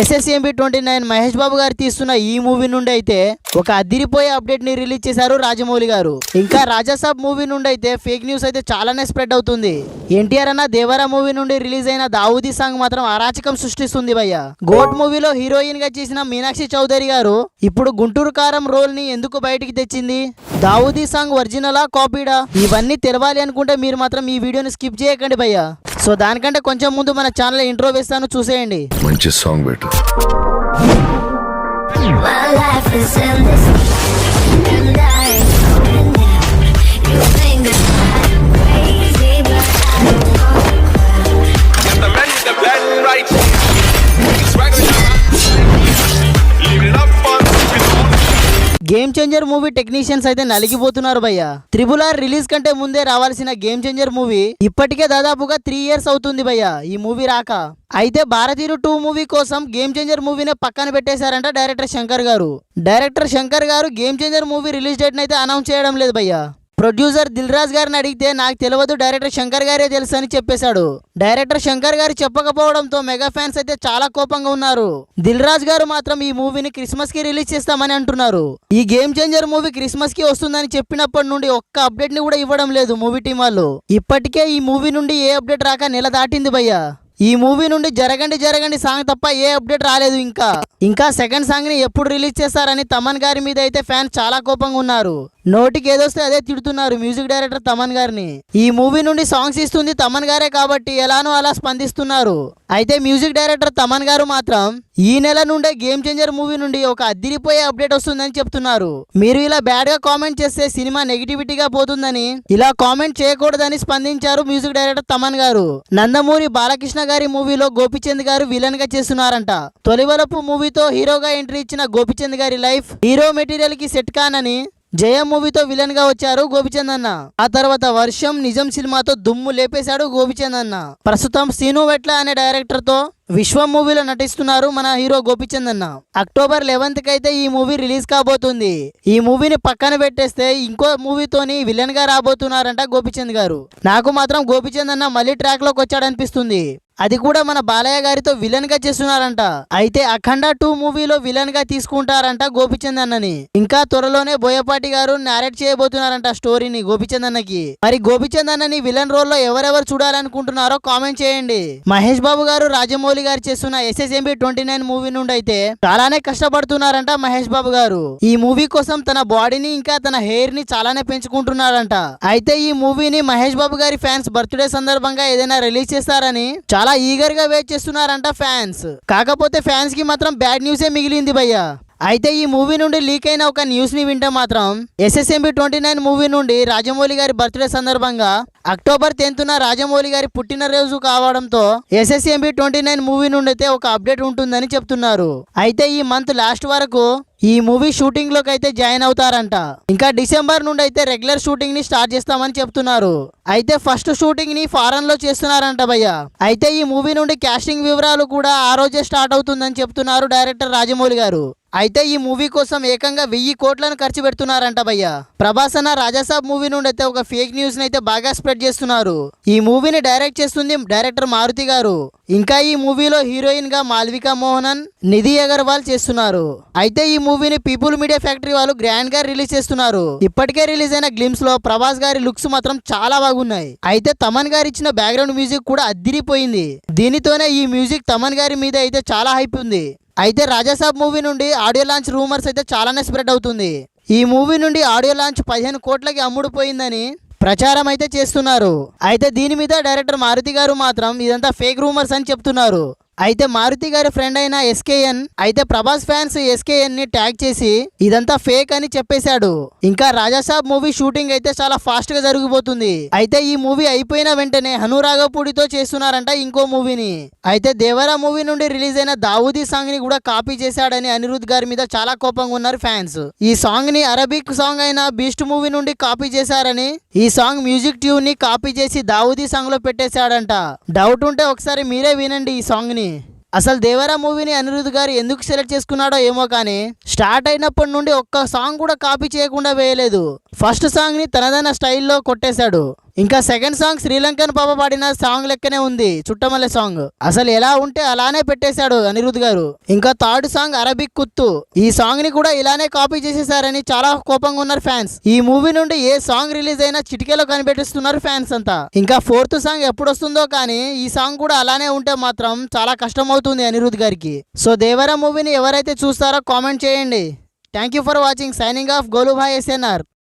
SSMB twenty nine Mahesh Babu గారు తీస్తున్న ఈ మూవీ నుండి అయితే ఒక అదిరిపోయే అప్డేట్ని రిలీజ్ చేశారు రాజమౌళి గారు. ఇంకా రాజాసాబ్ మూవీ నుండి అయితే ఫేక్ న్యూస్ అయితే చాలానే స్ప్రెడ్ అవుతుంది. ఎన్టీఆర్ అన్న దేవరా మూవీ నుండి రిలీజ్ అయిన దావుదీ సాంగ్ మాత్రం అరాచకం సృష్టిస్తుంది భయ్య. గోట్ మూవీలో హీరోయిన్గా చేసిన మీనాక్షి చౌదరి గారు ఇప్పుడు గుంటూరు కారం రోల్ని ఎందుకు బయటికి తెచ్చింది? దావుదీ సాంగ్ ఒరిజినలా కాపీడా? ఇవన్నీ తెలవాలి అనుకుంటే మీరు మాత్రం ఈ వీడియోని స్కిప్ చేయకండి భయ్య. సో దానికంటే కొంచెం ముందు మన ఛానల్ ఇంట్రో వేస్తాను చూసేయండి. మంచి సాంగ్ పెట్టు My life is endless, and I ain't going now. You game changer movie technicians అయితే నలిగిపోతున్నారు భయ్య. త్రిబుల్ ఆర్ రిలీజ్ కంటే ముందే రావాల్సిన గేమ్ చేంజర్ మూవీ ఇప్పటికే దాదాపుగా త్రీ ఇయర్స్ అవుతుంది భయ్య ఈ మూవీ రాక. అయితే భారతీయుడు టూ మూవీ కోసం గేమ్ చేంజర్ మూవీనే పక్కన పెట్టేశారంట డైరెక్టర్ శంకర్ గారు. డైరెక్టర్ శంకర్ గారు game changer movie release date అయితే అనౌన్స్ చేయడం లేదు భయ్య. ప్రొడ్యూసర్ దిల్రాజ్ గారిని అడిగితే నాకు తెలియదు డైరెక్టర్ శంకర్ గారే తెలుసు అని చెప్పేశాడు. డైరెక్టర్ శంకర్ గారు చెప్పకపోవడంతో మెగా ఫ్యాన్స్ అయితే చాలా కోపంగా ఉన్నారు. దిల్ రాజ్ గారు మాత్రం ఈ మూవీని క్రిస్మస్కి రిలీజ్ చేస్తామని అంటున్నారు. ఈ గేమ్ చేంజర్ మూవీ క్రిస్మస్కి వస్తుందని చెప్పినప్పటి నుండి ఒక్క అప్డేట్ని కూడా ఇవ్వడం లేదు మూవీ టీం వాళ్ళు. ఇప్పటికే ఈ మూవీ నుండి ఏ అప్డేట్ రాక నెల దాటింది భయ్యా. ఈ మూవీ నుండి జరగండి జరగండి. సాంగ్ తప్ప ఏ అప్డేట్ రాలేదు ఇంకా. ఇంకా సెకండ్ సాంగ్ని ఎప్పుడు రిలీజ్ చేస్తారని తమన్ గారి మీద అయితే ఫ్యాన్స్ చాలా కోపంగా ఉన్నారు. నోటికి ఏదొస్తే అదే తిడుతున్నారు మ్యూజిక్ డైరెక్టర్ తమన్ గారిని. ఈ మూవీ నుండి సాంగ్స్ ఇస్తుంది తమన్ గారే కాబట్టి ఎలానో అలా స్పందిస్తున్నారు. అయితే మ్యూజిక్ డైరెక్టర్ తమన్ గారు మాత్రం ఈ నెల నుండే గేమ్ చేంజర్ మూవీ నుండి ఒక అద్దిరిపోయే అప్డేట్ వస్తుందని చెప్తున్నారు. మీరు ఇలా బ్యాడ్గా కామెంట్ చేస్తే సినిమా నెగిటివిటీగా పోతుందని ఇలా కామెంట్ చేయకూడదని స్పందించారు మ్యూజిక్ డైరెక్టర్ తమన్ గారు. నందమూరి బాలకృష్ణ గారి మూవీలో గోపిచంద్ గారు విలన్గా చేస్తున్నారంట. తొలివలపు మూవీతో హీరోగా ఎంట్రీ ఇచ్చిన గోపిచంద్ గారి లైఫ్ హీరో మెటీరియల్కి సెట్ కానని జయ మూవీతో విలన్గా వచ్చారు గోపిచంద్ అన్న. ఆ తర్వాత వర్షం నిజం సినిమాతో దుమ్ము లేపేశాడు గోపిచంద్ అన్న. ప్రస్తుతం సీను వెట్ల అనే డైరెక్టర్తో విశ్వం మూవీలో నటిస్తున్నారు మన హీరో గోపిచంద్ అన్న. అక్టోబర్ లెవెన్త్కి అయితే ఈ మూవీ రిలీజ్ కాబోతుంది. ఈ మూవీని పక్కన పెట్టేస్తే ఇంకో మూవీతోని విలన్గా రాబోతున్నారంట గోపిచంద్ గారు. నాకు మాత్రం గోపిచంద్ అన్న మళ్ళీ ట్రాక్లోకి వచ్చాడనిపిస్తుంది. అది కూడా మన బాలయ్య గారితో విలన్గా చేస్తున్నారంట. అయితే అఖండ టూ మూవీలో విలన్గా తీసుకుంటారంట గోపిచంద్ అన్నని. ఇంకా త్వరలోనే బోయపాటి గారు నారెట్ చేయబోతున్నారంట స్టోరీని గోపిచంద్ అన్నకి. మరి గోపిచంద్ అన్నని విలన్ రోల్లో ఎవరెవరు చూడాలనుకుంటున్నారో కామెంట్ చేయండి. మహేష్ బాబు గారు రాజమౌళి గారు చేస్తున్న ఎస్ఎస్ఎంబి ట్వంటీ నైన్ మూవీ నుండి అయితే చాలానే కష్టపడుతున్నారంట మహేష్ బాబు గారు. ఈ మూవీ కోసం తన బాడీని ఇంకా తన హెయిర్ని చాలానే పెంచుకుంటున్నారంట. అయితే ఈ మూవీని మహేష్ బాబు గారి ఫ్యాన్స్ బర్త్డే సందర్భంగా ఏదైనా రిలీజ్ చేస్తారని చాలా ఈగర్గా వెయిట్ చేస్తున్నారంట ఫ్యాన్స్ కాకపోతే ఫ్యాన్స్కి మాత్రం బ్యాడ్ న్యూసే మిగిలింది భయ్యా. అయితే ఈ మూవీ నుండి లీక్ అయిన ఒక న్యూస్ని వింటే మాత్రం ఎస్ఎస్ఎంబి ట్వంటీ నైన్ మూవీ నుండి రాజమౌళి గారి బర్త్డే సందర్భంగా అక్టోబర్ టెన్త్న రాజమౌళి గారి పుట్టినరోజు కావడంతో ఎస్ఎస్ఎంబి ట్వంటీ నైన్ మూవీ నుండి అయితే ఒక అప్డేట్ ఉంటుందని చెప్తున్నారు. అయితే ఈ మంత్ లాస్ట్ వరకు ఈ మూవీ షూటింగ్లోకి అయితే జాయిన్ అవుతారంట. ఇంకా డిసెంబర్ నుండి అయితే రెగ్యులర్ షూటింగ్ని స్టార్ట్ చేస్తామని చెప్తున్నారు. అయితే ఫస్ట్ షూటింగ్ని ఫారెన్లో చేస్తున్నారంట భయ్య. అయితే ఈ మూవీ నుండి కాస్టింగ్ వివరాలు కూడా ఆ రోజే స్టార్ట్ అవుతుందని చెప్తున్నారు డైరెక్టర్ రాజమౌళి గారు. అయితే ఈ మూవీ కోసం ఏకంగా వెయ్యి కోట్లను ఖర్చు పెడుతున్నారంట భయ్య. ప్రభాస్ అన్న రాజాసాబ్ మూవీ నుండి అయితే ఒక ఫేక్ న్యూస్ అయితే బాగా స్ప్రెడ్ చేస్తున్నారు. ఈ మూవీని డైరెక్ట్ చేస్తుంది డైరెక్టర్ మారుతి గారు. ఇంకా ఈ మూవీలో హీరోయిన్గా మాల్వికా మోహనన్ నిధి అగర్వాల్ చేస్తున్నారు. అయితే ఈ మూవీని పీపుల్ మీడియా ఫ్యాక్టరీ వాళ్ళు గ్రాండ్గా రిలీజ్ చేస్తున్నారు. ఇప్పటికే రిలీజ్ అయిన గ్లిమ్స్లో ప్రభాస్ గారి లుక్స్ మాత్రం చాలా బాగున్నాయి. అయితే తమన్ గారు ఇచ్చిన బ్యాక్గ్రౌండ్ మ్యూజిక్ కూడా అద్దిరిపోయింది. దీనితోనే ఈ మ్యూజిక్ తమన్ గారి మీద అయితే చాలా హైప్ ఉంది. అయితే రాజాసాబ్ మూవీ నుండి ఆడియో లాంచ్ రూమర్స్ అయితే చాలానే స్ప్రెడ్ అవుతుంది. ఈ మూవీ నుండి ఆడియో లాంచ్ పదిహేను కోట్లకి అమ్ముడుపోయిందని ప్రచారం అయితే చేస్తున్నారు. అయితే దీని మీద డైరెక్టర్ మారుతి గారు మాత్రం ఇదంతా ఫేక్ రూమర్స్ అని చెప్తున్నారు. అయితే మారుతి గారి ఫ్రెండ్ అయిన ఎస్కేఎన్ అయితే ప్రభాస్ ఫ్యాన్స్ ఎస్కేఎన్ని ట్యాగ్ చేసి ఇదంతా ఫేక్ అని చెప్పేశాడు. ఇంకా రాజాసాబ్ మూవీ షూటింగ్ అయితే చాలా ఫాస్ట్గా జరిగిపోతుంది. అయితే ఈ మూవీ అయిపోయిన వెంటనే హనురాగపూడితో చేస్తున్నారంట ఇంకో మూవీని అయితే దేవరా మూవీ నుండి రిలీజ్ అయిన దావూదీ సాంగ్ని కూడా కాపీ చేశాడని అనిరుద్ గారి మీద చాలా కోపంగా ఉన్నారు ఫ్యాన్స్ ఈ సాంగ్ని అరబిక్ సాంగ్ అయిన బీస్ట్ మూవీ నుండి కాపీ చేశారని ఈ సాంగ్ మ్యూజిక్ ట్యూన్ని కాపీ చేసి దావూదీ సాంగ్లో పెట్టేశాడంట. డౌట్ ఉంటే ఒకసారి మీరే వినండి ఈ సాంగ్ని. అసలు దేవరా మూవీని అనిరుద్ గారు ఎందుకు సెలెక్ట్ చేసుకున్నాడో ఏమో కానీ స్టార్ట్ అయినప్పటి నుండి ఒక్క సాంగ్ కూడా కాపీ చేయకుండా వేయలేదు. ఫస్ట్ సాంగ్ని తనదైన స్టైల్లో కొట్టేశాడు. ఇంకా సెకండ్ సాంగ్ శ్రీలంకన్ పాప పాడిన సాంగ్ లెక్కనే ఉంది చుట్టమల్లె సాంగ్ అసలు ఎలా ఉంటే అలానే పెట్టేశాడు అనిరుద్ గారు. ఇంకా థర్డ్ సాంగ్ అరబిక్ కుత్తు ఈ సాంగ్ని కూడా ఇలానే కాపీ చేసేసారని చాలా కోపంగా ఉన్నారు ఫ్యాన్స్ ఈ మూవీ నుండి ఏ సాంగ్ రిలీజ్ అయినా చిటికేలో కనిపెట్టిస్తున్నారు ఫ్యాన్స్ అంతా. ఇంకా ఫోర్త్ సాంగ్ ఎప్పుడు వస్తుందో కానీ ఈ సాంగ్ కూడా అలానే ఉంటే మాత్రం చాలా కష్టం అవుతుంది అనిరుద్ గారికి. సో దేవరా మూవీని ఎవరైతే చూస్తారో కామెంట్ చేయండి. Thank you for watching signing off Golubhai SNR